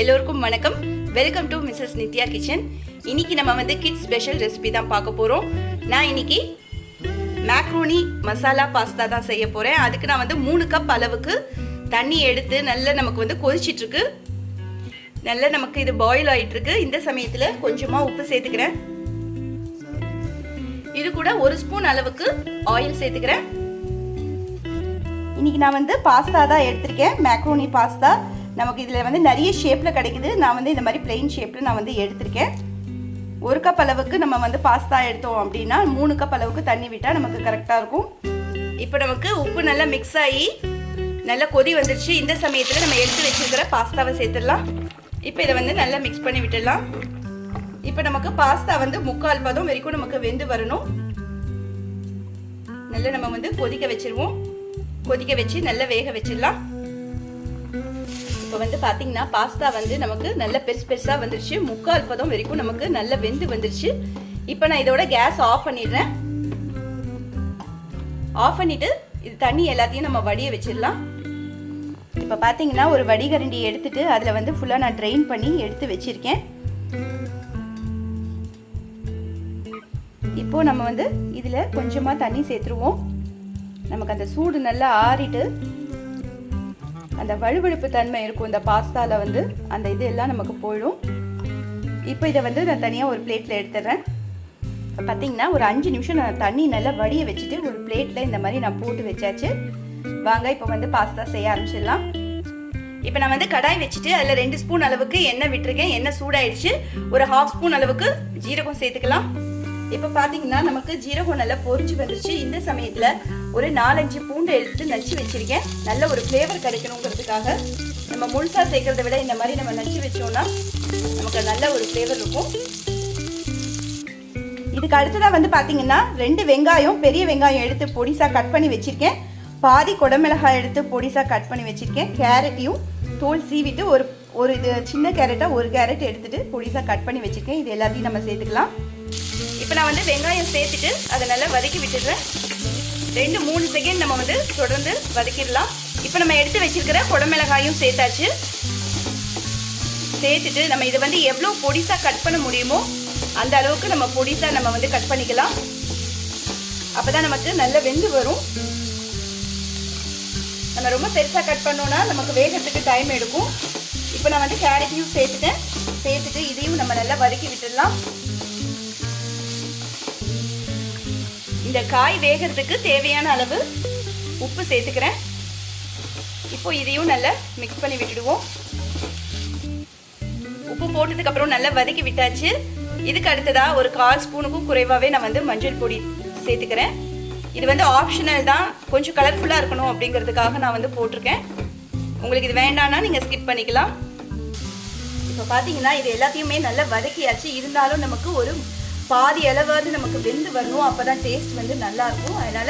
எல்லோருக்கும் வணக்கம். Welcome to Mrs Nithya kitchen இன்னைக்கு நம்ம வந்து கிட்ஸ் ஸ்பெஷல் ரெசிபி தான் பார்க்க போகிறோம் நான் இன்னைக்கு மேக்ரோனி மசாலா பாஸ்தா தான் செய்ய போகிறேன் அதுக்கு நான் வந்து மூணு கப் அளவுக்கு தண்ணி எடுத்து நல்லா நமக்கு வந்து கொதிச்சிட்ருக்கு. நல்லா நமக்கு இது பாயில் ஆகிட்டுருக்கு இந்த சமயத்தில் கொஞ்சமாக உப்பு சேர்த்துக்கிறேன். இது கூட ஒரு ஸ்பூன் அளவுக்கு ஆயில் சேர்த்துக்கிறேன். இன்னைக்கு நான் வந்து பாஸ்தா தான் எடுத்திருக்கேன். மேக்ரோனி பாஸ்தா நமக்கு இதில் வந்து நிறைய ஷேப்பில் கிடைக்குது. நான் வந்து இந்த மாதிரி பிளெயின் ஷேப்பில் நான் வந்து எடுத்திருக்கேன். ஒரு கப் அளவுக்கு நம்ம வந்து பாஸ்தா எடுத்தோம் அப்படின்னா மூணு கப் அளவுக்கு தண்ணி விட்டால் நமக்கு கரெக்டாக இருக்கும். இப்போ நமக்கு உப்பு நல்லா மிக்ஸ் ஆகி நல்லா கொதி வந்துருச்சு. இந்த சமயத்தில் நம்ம எடுத்து வச்சிருக்கிற பாஸ்தாவை சேர்த்துடலாம். இப்போ இதை வந்து நல்லா மிக்ஸ் பண்ணி விட்டுடலாம். இப்போ நமக்கு பாஸ்தா வந்து முக்கால் பதம் வரைக்கும் நமக்கு வெந்து வரணும். நல்லா நம்ம வந்து கொதிக்க வச்சிருவோம். கொதிக்க வச்சு நல்லா வேக வச்சிடலாம். இப்போ வந்து பார்த்தீங்கன்னா பாஸ்தா வந்து நமக்கு நல்ல பெருசு பெருசாக வந்துருச்சு. முக்கால் பதம் வரைக்கும் நமக்கு நல்ல வெந்து வந்துருச்சு. இப்போ நான் இதோட கேஸ் ஆஃப் பண்ணிடுறேன். ஆஃப் பண்ணிட்டு இது தண்ணி எல்லாத்தையும் நம்ம வடிய வச்சிடலாம். இப்போ பார்த்தீங்கன்னா ஒரு வடிகரண்டி எடுத்துட்டு அதில் வந்து ஃபுல்லாக நான் ட்ரெயின் பண்ணி எடுத்து வச்சிருக்கேன். இப்போ நம்ம வந்து இதில் கொஞ்சமாக தண்ணி சேர்த்துருவோம். நமக்கு அந்த சூடு நல்லா ஆறிட்டு அந்த வழுவழுப்பு தன்மை இருக்கும் இந்த பாஸ்தாவில் வந்து அந்த இது எல்லாம் நமக்கு போயிடும். இப்போ இதை வந்து நான் தனியாக ஒரு பிளேட்டில் எடுத்துடுறேன் இப்போ பார்த்தீங்கன்னா ஒரு அஞ்சு நிமிஷம் நான் தண்ணி நல்லா வடிய வச்சுட்டு ஒரு பிளேட்டில் இந்த மாதிரி நான் போட்டு வச்சாச்சு. வாங்க இப்போ வந்து பாஸ்தா செய்ய ஆரம்பிச்சிடலாம். இப்போ நான் வந்து கடாய் வச்சுட்டு அதில் ரெண்டு ஸ்பூன் அளவுக்கு எண்ணெய் விட்டுருக்கேன். எண்ணெய் சூடாயிடுச்சு. ஒரு ஹாஃப் ஸ்பூன் அளவுக்கு ஜீரகம் சேர்த்துக்கலாம். இப்போ பார்த்தீங்கன்னா நமக்கு ஜீரகம் நல்லா பொரிஞ்சு வந்துருச்சு. இந்த சமயத்தில் ஒரு நாலஞ்சு பூண்டு எடுத்து நச்சு வச்சிருக்கேன். நல்ல ஒரு ஃப்ளேவர் கிடைக்கணுங்கிறதுக்காக நம்ம முழுசாக சேர்க்கறத விட இந்த மாதிரி நம்ம நச்சு வச்சோம்னா நமக்கு நல்ல ஒரு ஃப்ளேவர் இருக்கும். இதுக்கு அடுத்ததாக வந்து பார்த்தீங்கன்னா ரெண்டு வெங்காயம் பெரிய வெங்காயம் எடுத்து பொடிசாக கட் பண்ணி வச்சுருக்கேன். பாதி குடமிளகாய் எடுத்து பொடிசாக கட் பண்ணி வச்சுருக்கேன். கேரட்டையும் தோல் சீவிட்டு ஒரு ஒரு இது சின்ன கேரட்டாக ஒரு கேரட் எடுத்துட்டு பொடிசாக கட் பண்ணி வச்சுருக்கேன். இது எல்லாத்தையும் நம்ம சேர்த்துக்கலாம். இப்போ நான் வந்து வெங்காயம் சேர்த்துட்டு அதை நல்லா வதக்கி விட்டுடுறேன். ரெண்டு மூணு செகண்ட் நம்ம வந்து தொடர்ந்து வதக்கிடலாம். இப்போ நம்ம எடுத்து வச்சிருக்கிற குடமிளகாயும் சேர்த்தாச்சு. சேர்த்துட்டு நம்ம இதை வந்து எவ்வளோ பொடிசாக கட் பண்ண முடியுமோ அந்த அளவுக்கு நம்ம பொடிசாக நம்ம வந்து கட் பண்ணிக்கலாம். அப்போ தான் நமக்கு நல்ல வெந்து வரும். நம்ம ரொம்ப பெருசாக கட் பண்ணோன்னா நமக்கு வேகத்துக்கு டைம் எடுக்கும். இப்போ நான் வந்து கேரட்டையும் சேர்த்துட்டேன். சேர்த்துட்டு இதையும் நம்ம நல்லா வதக்கி விட்டுடலாம். இந்த காய் வேகிறதுக்கு தேவையான அளவு உப்பு சேர்த்துக்கிறேன். இப்போ இதையும் நல்லா மிக்ஸ் பண்ணி விட்டுடுவோம். உப்பு போட்டதுக்கு அப்புறம் நல்லா வதக்கி விட்டாச்சு. இதுக்கு அடுத்ததா ஒரு கால் ஸ்பூனுக்கும் குறைவாகவே நான் வந்து மஞ்சள் பொடி சேர்த்துக்கிறேன். இது வந்து ஆப்ஷனல் தான். கொஞ்சம் கலர்ஃபுல்லாக இருக்கணும் அப்படிங்கிறதுக்காக நான் வந்து போட்டிருக்கேன். உங்களுக்கு இது வேண்டாம்னா நீங்கள் ஸ்கிப் பண்ணிக்கலாம். இப்போ பார்த்தீங்கன்னா இது எல்லாத்தையுமே நல்லா வதக்கியாச்சு. இருந்தாலும் நமக்கு ஒரு பாதி அளவாவது நமக்கு வெந்து வரணும் அப்போ தான் டேஸ்ட் வந்து நல்லா இருக்கும் அதனால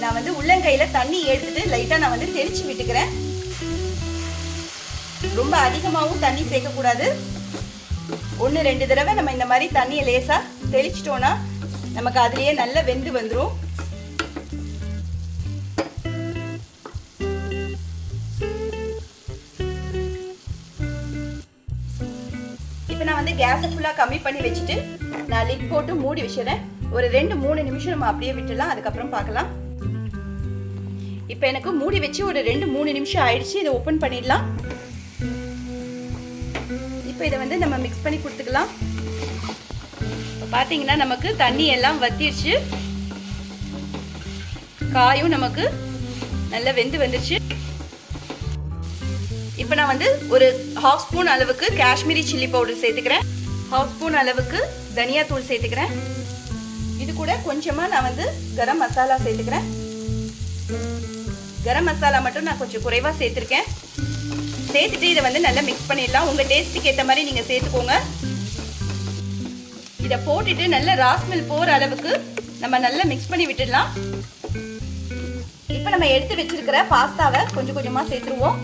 நான் வந்து உள்ளங்கையில் தண்ணி எடுத்துட்டு லைட்டாக நான் வந்து தெளிச்சு விட்டுக்கிறேன். ரொம்ப அதிகமாகவும் தண்ணி சேர்க்கக்கூடாது. ஒன்று ரெண்டு தடவை நம்ம இந்த மாதிரி தண்ணியை லேசாக தெளிச்சிட்டோன்னா நமக்கு அதுலேயே நல்லா வெந்து வந்துடும் இப்போ நான் வந்து கேஸை ஃபுல்லாக கம்மி பண்ணி வச்சுட்டு நான் லிட் போட்டு மூடி வச்சிடறேன். ஒரு ரெண்டு மூணு நிமிஷம் நம்ம அப்படியே விட்டுடலாம். அதுக்கப்புறம் பார்க்கலாம். இப்போ எனக்கு மூடி வச்சு ஒரு ரெண்டு மூணு நிமிஷம் ஆயிடுச்சு. இதை ஓப்பன் பண்ணிடலாம். இப்போ இதை வந்து நம்ம மிக்ஸ் பண்ணி கொடுத்துக்கலாம். இப்போ பார்த்தீங்கன்னா நமக்கு தண்ணி எல்லாம் வத்திடுச்சு காயும் நமக்கு நல்லா வெந்து வந்துடுச்சு இப்போ நான் வந்து ஒரு ஹாஃப் ஸ்பூன் அளவுக்கு காஷ்மீரி சில்லி பவுடர் சேர்த்துக்கிறேன். ஹாஃப் ஸ்பூன் அளவுக்கு தனியா தூள் சேர்த்துக்கிறேன். இது கூட கொஞ்சமாக நான் வந்து கரம் மசாலா சேர்த்துக்கிறேன். கரம் மசாலா மட்டும் நான் கொஞ்சம் குறைவாக சேர்த்துருக்கேன். சேர்த்துட்டு இதை வந்து நல்லா மிக்ஸ் பண்ணிடலாம். உங்கள் டேஸ்ட்டுக்கு ஏற்ற மாதிரி நீங்கள் சேர்த்துக்கோங்க. இதை போட்டுட்டு நல்ல ராஸ்மில் போகிற அளவுக்கு நம்ம நல்லா மிக்ஸ் பண்ணி விட்டுடலாம். இப்போ நம்ம எடுத்து வச்சிருக்கிற பாஸ்தாவை கொஞ்சம் கொஞ்சமாக சேர்த்துருவோம்.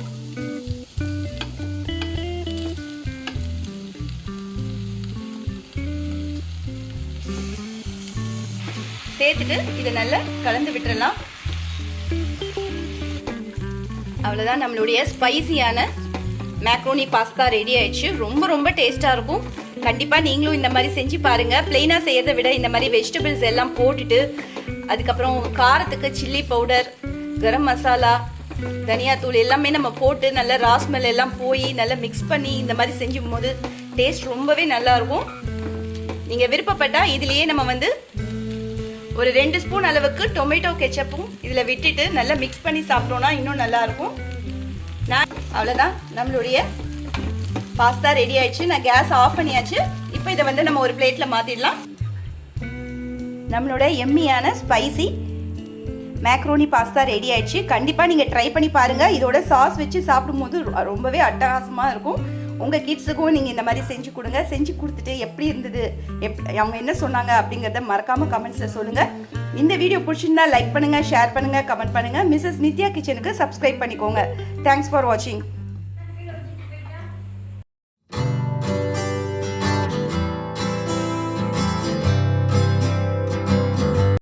சேர்த்துட்டு இதை நல்லா கலந்து விட்டுறலாம். அவ்வளோதான் நம்மளுடைய ஸ்பைசியான மேக்ரோனி பாஸ்தா ரெடி ஆயிடுச்சு. ரொம்ப ரொம்ப டேஸ்ட்டாக இருக்கும். கண்டிப்பாக நீங்களும் இந்த மாதிரி செஞ்சு பாருங்கள் பிளெயினாக செய்கிறத விட இந்த மாதிரி வெஜிடபிள்ஸ் எல்லாம் போட்டுட்டு அதுக்கப்புறம் காரத்துக்கு சில்லி பவுடர் கரம் மசாலா தனியாத்தூள் எல்லாமே நம்ம போட்டு நல்லா ராஸ்மெல் எல்லாம் போய் நல்லா மிக்ஸ் பண்ணி இந்த மாதிரி செஞ்சும் போது டேஸ்ட் ரொம்பவே நல்லா இருக்கும். நீங்கள் விருப்பப்பட்டால் இதுலேயே நம்ம வந்து ஒரு ரெண்டு ஸ்பூன் அளவுக்கு டொமேட்டோ கெச்சப்பும் இதில் விட்டுட்டு நல்லா மிக்ஸ் பண்ணி சாப்பிட்டோன்னா இன்னும் நல்லாயிருக்கும் நான் அவ்வளோதான் நம்மளுடைய பாஸ்தா ரெடி ஆயிடுச்சு. நான் கேஸ் ஆஃப் பண்ணியாச்சு. இப்போ இதை வந்து நம்ம ஒரு பிளேட்டில் மாற்றிடலாம் நம்மளோட எம்மியான ஸ்பைசி மேக்ரோனி பாஸ்தா ரெடி ஆயிடுச்சு. கண்டிப்பாக நீங்கள் ட்ரை பண்ணி பாருங்கள் இதோட சாஸ் வச்சு சாப்பிடும்போது ரொம்பவே அட்டகாசமாக இருக்கும். உங்கள் கிட்ஸுக்கும் நீங்கள் இந்த மாதிரி செஞ்சு கொடுங்க. செஞ்சு கொடுத்துட்டு எப்படி இருந்தது எப் அவங்க என்ன சொன்னாங்க அப்படிங்கிறத மறக்காமல் கமெண்ட்ஸில் சொல்லுங்கள் இந்த வீடியோ பிடிச்சிருந்தா லைக் பண்ணுங்கள் ஷேர் பண்ணுங்கள் கமெண்ட் பண்ணுங்கள் மிஸ்ஸஸ் நித்யா கிச்சனுக்கு சப்ஸ்கிரைப் பண்ணிக்கோங்க. தேங்க்ஸ் ஃபார் வாட்சிங்